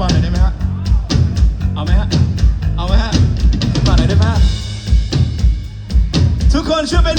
ปาลหน่อยได้ไหมฮะ เอาไหมฮะ เอาไหมฮะปาลหน่อยได้ไหมฮะ ทุกคนช่วยเป็น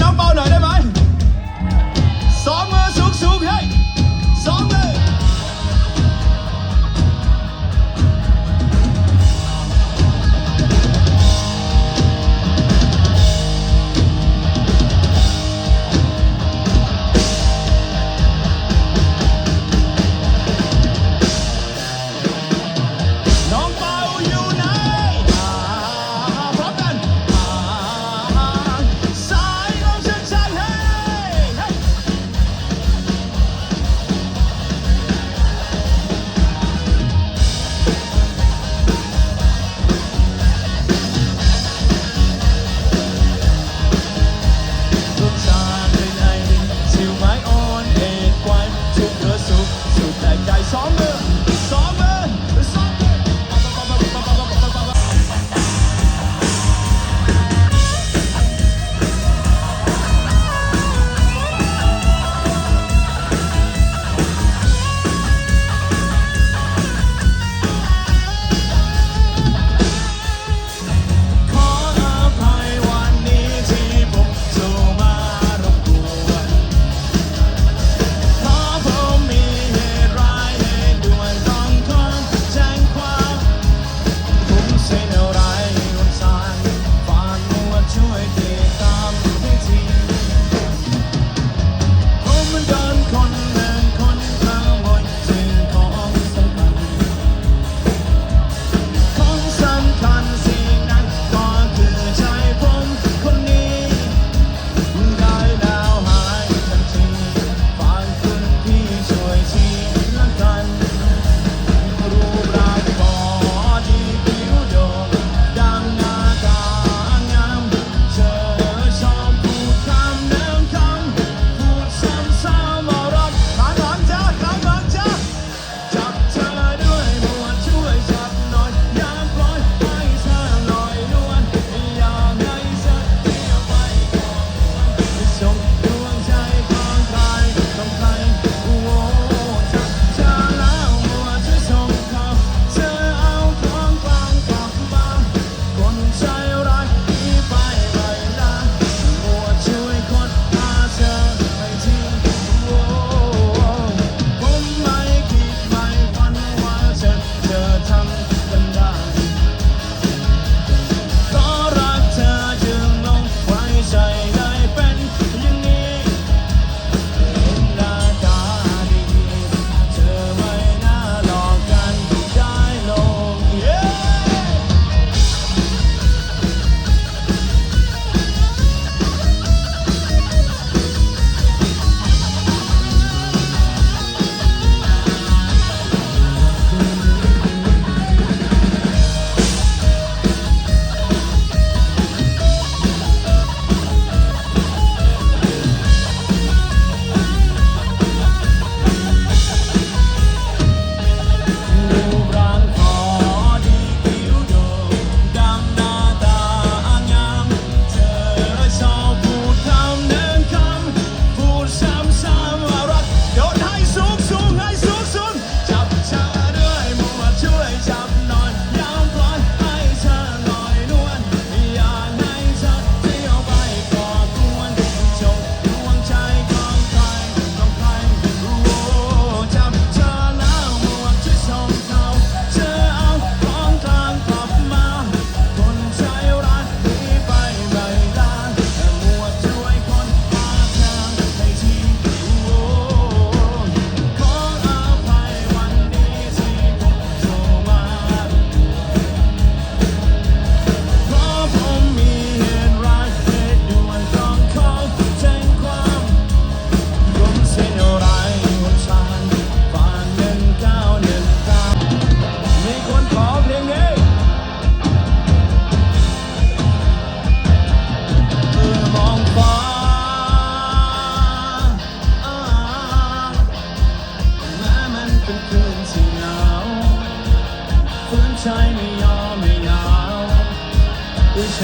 Ayşe?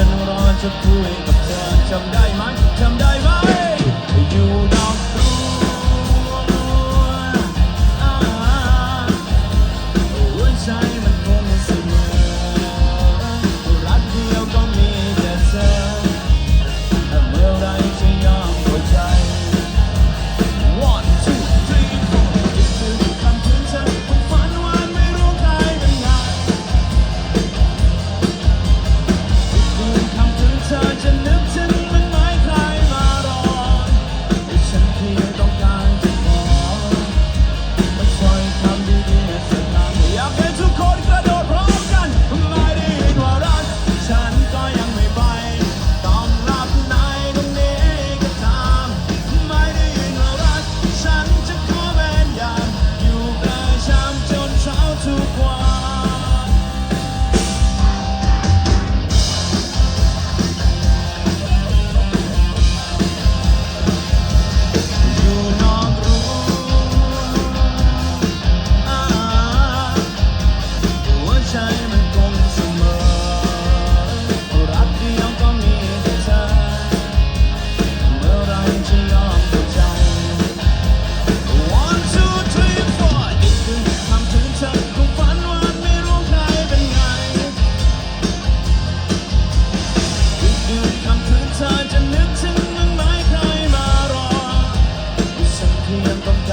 ฉันรอจะคุยกับเธอจำได้ไหมจำได้ไหมอยู่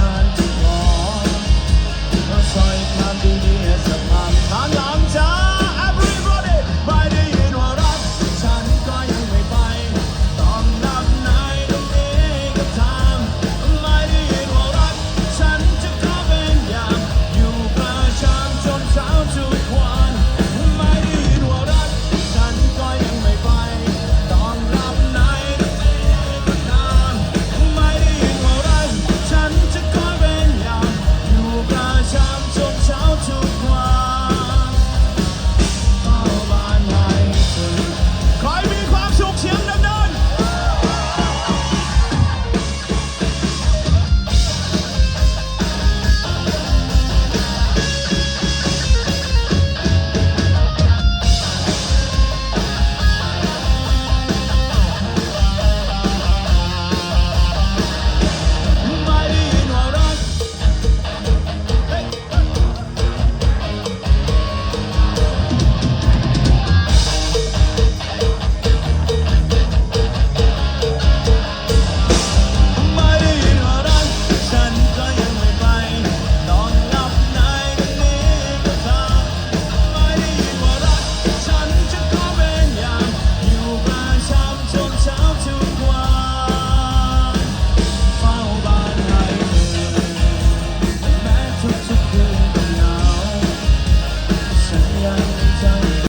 านจุดหอมาซอยทางดูดีสะพานทางหลังจ